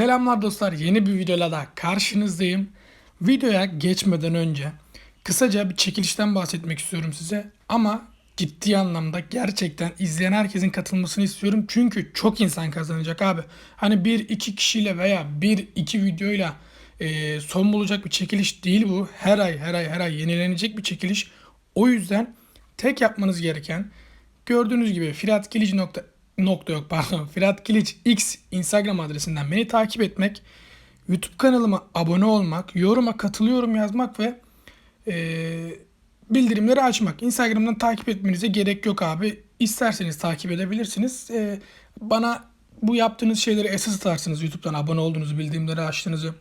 Selamlar dostlar. Yeni bir videoyla da karşınızdayım. Videoya geçmeden önce kısaca bir çekilişten bahsetmek istiyorum size. Ama ciddi anlamda gerçekten izleyen herkesin katılmasını istiyorum. Çünkü çok insan kazanacak abi. Hani bir iki kişiyle veya bir iki videoyla e, son bulacak bir çekiliş değil bu. Her ay her ay her ay yenilenecek bir çekiliş. O yüzden tek yapmanız gereken gördüğünüz gibi Firat nokta yok pardon Firat Kiliç X Instagram adresinden beni takip etmek, YouTube kanalıma abone olmak, yoruma katılıyorum yazmak ve e, bildirimleri açmak. Instagram'dan takip etmenize gerek yok abi. İsterseniz takip edebilirsiniz. E, bana bu yaptığınız şeyleri esas atarsınız. YouTube'dan abone olduğunuzu, bildirimleri açtığınızı,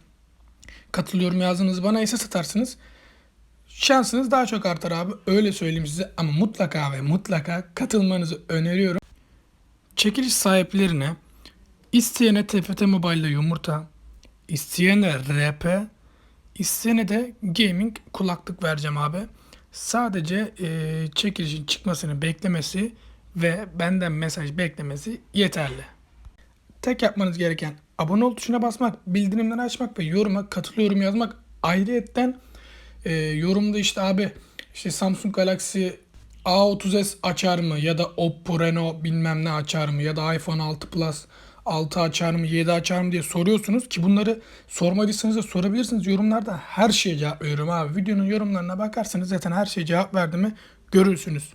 katılıyorum yazdığınızı bana esas atarsınız. Şansınız daha çok artar abi. Öyle söyleyeyim size ama mutlaka ve mutlaka katılmanızı öneriyorum. Çekiliş sahiplerine isteyene TFT Mobile'da yumurta, isteyene RP, isteyene de gaming kulaklık vereceğim abi. Sadece e, çekilişin çıkmasını beklemesi ve benden mesaj beklemesi yeterli. Tek yapmanız gereken abone ol tuşuna basmak, bildirimleri açmak ve yoruma katılıyorum yazmak. Ayrıyetten e, yorumda işte abi işte Samsung Galaxy A30s açar mı ya da Oppo Reno bilmem ne açar mı ya da iPhone 6 Plus 6 açar mı 7 açar mı diye soruyorsunuz ki bunları sormadıysanız da sorabilirsiniz. Yorumlarda her şeye cevap veriyorum abi. Videonun yorumlarına bakarsanız zaten her şeye cevap verdiğimi görürsünüz.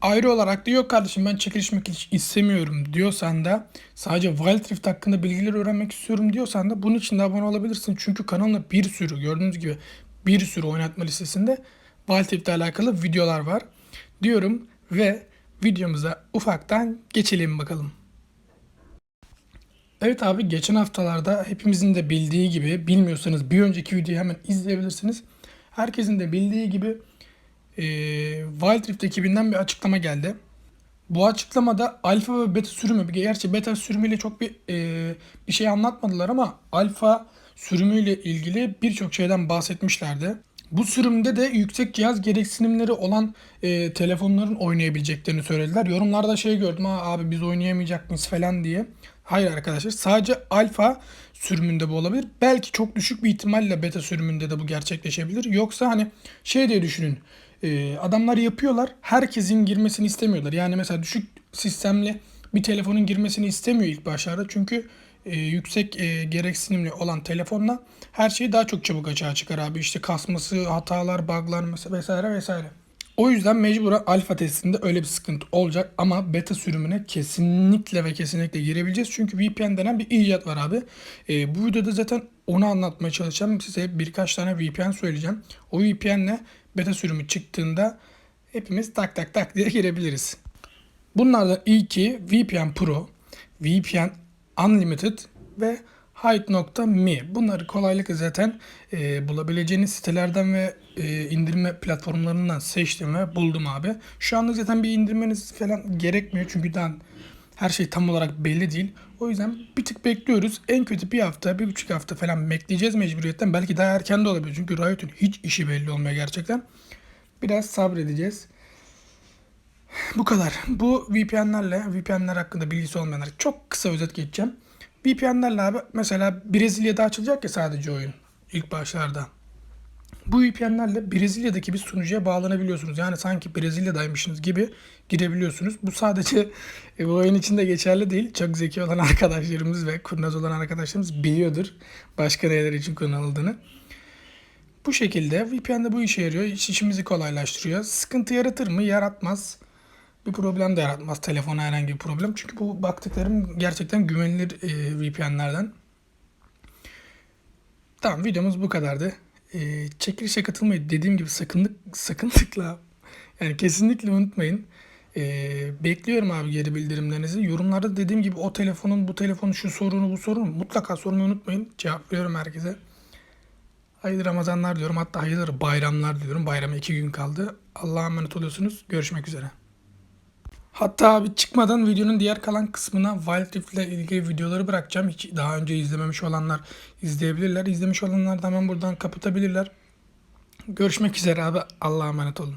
Ayrı olarak da yok kardeşim ben çekiliş mekiliş istemiyorum diyorsan da sadece Wild Rift hakkında bilgileri öğrenmek istiyorum diyorsan da bunun için de abone olabilirsin. Çünkü kanalımda bir sürü gördüğünüz gibi bir sürü oynatma listesinde Wild Rift ile alakalı videolar var diyorum ve videomuza ufaktan geçelim bakalım. Evet abi geçen haftalarda hepimizin de bildiği gibi bilmiyorsanız bir önceki videoyu hemen izleyebilirsiniz. Herkesin de bildiği gibi e, Wild Rift ekibinden bir açıklama geldi. Bu açıklamada alfa ve beta sürümü, gerçi beta sürümüyle çok bir e, bir şey anlatmadılar ama alfa sürümüyle ilgili birçok şeyden bahsetmişlerdi. Bu sürümde de yüksek cihaz gereksinimleri olan e, telefonların oynayabileceklerini söylediler. Yorumlarda şey gördüm ha abi biz oynayamayacak mıyız falan diye. Hayır arkadaşlar sadece alfa sürümünde bu olabilir. Belki çok düşük bir ihtimalle beta sürümünde de bu gerçekleşebilir. Yoksa hani şey diye düşünün. E, adamlar yapıyorlar. Herkesin girmesini istemiyorlar. Yani mesela düşük sistemli bir telefonun girmesini istemiyor ilk başlarda. Çünkü e, yüksek e, gereksinimli olan telefonla her şey daha çok çabuk açığa çıkar abi. İşte kasması, hatalar, buglar vesaire vesaire. O yüzden mecburen alfa testinde öyle bir sıkıntı olacak ama beta sürümüne kesinlikle ve kesinlikle girebileceğiz. Çünkü VPN denen bir icat var abi. E, bu videoda zaten onu anlatmaya çalışacağım. Size birkaç tane VPN söyleyeceğim. O VPN'le beta sürümü çıktığında hepimiz tak tak tak diye girebiliriz. Bunlardan ilki VPN Pro, VPN Unlimited ve Hide.me. Bunları kolaylıkla zaten e, bulabileceğiniz sitelerden ve e, indirme platformlarından seçtim ve buldum abi. Şu anda zaten bir indirmeniz falan gerekmiyor çünkü daha her şey tam olarak belli değil. O yüzden bir tık bekliyoruz. En kötü bir hafta, bir buçuk hafta falan bekleyeceğiz mecburiyetten. Belki daha erken de olabilir. Çünkü Riot'un hiç işi belli olmuyor gerçekten. Biraz sabredeceğiz. Bu kadar. Bu VPN'lerle, VPN'ler hakkında bilgisi olmayanlar çok kısa özet geçeceğim. VPN'lerle abi mesela Brezilya'da açılacak ya sadece oyun ilk başlarda. Bu VPN'lerle Brezilya'daki bir sunucuya bağlanabiliyorsunuz. Yani sanki Brezilya'daymışsınız gibi girebiliyorsunuz. Bu sadece e, bu oyun içinde geçerli değil. Çok zeki olan arkadaşlarımız ve kurnaz olan arkadaşlarımız biliyordur başka neler için kullanıldığını. Bu şekilde VPN'de bu işe yarıyor. İş işimizi kolaylaştırıyor. Sıkıntı yaratır mı? Yaratmaz bir problem de yaratmaz telefona herhangi bir problem. Çünkü bu baktıklarım gerçekten güvenilir e, VPN'lerden. Tamam videomuz bu kadardı. E, çekilişe katılmayı dediğim gibi sakınlık, sakınlıkla yani kesinlikle unutmayın. E, bekliyorum abi geri bildirimlerinizi. Yorumlarda dediğim gibi o telefonun bu telefonun şu sorunu bu sorunu mutlaka sormayı unutmayın. Cevaplıyorum herkese. Hayırlı Ramazanlar diyorum. Hatta hayırlı bayramlar diyorum. Bayrama iki gün kaldı. Allah'a emanet oluyorsunuz. Görüşmek üzere. Hatta abi çıkmadan videonun diğer kalan kısmına Wild Rift ile ilgili videoları bırakacağım. Hiç daha önce izlememiş olanlar izleyebilirler. İzlemiş olanlar da hemen buradan kapatabilirler. Görüşmek üzere abi. Allah'a emanet olun.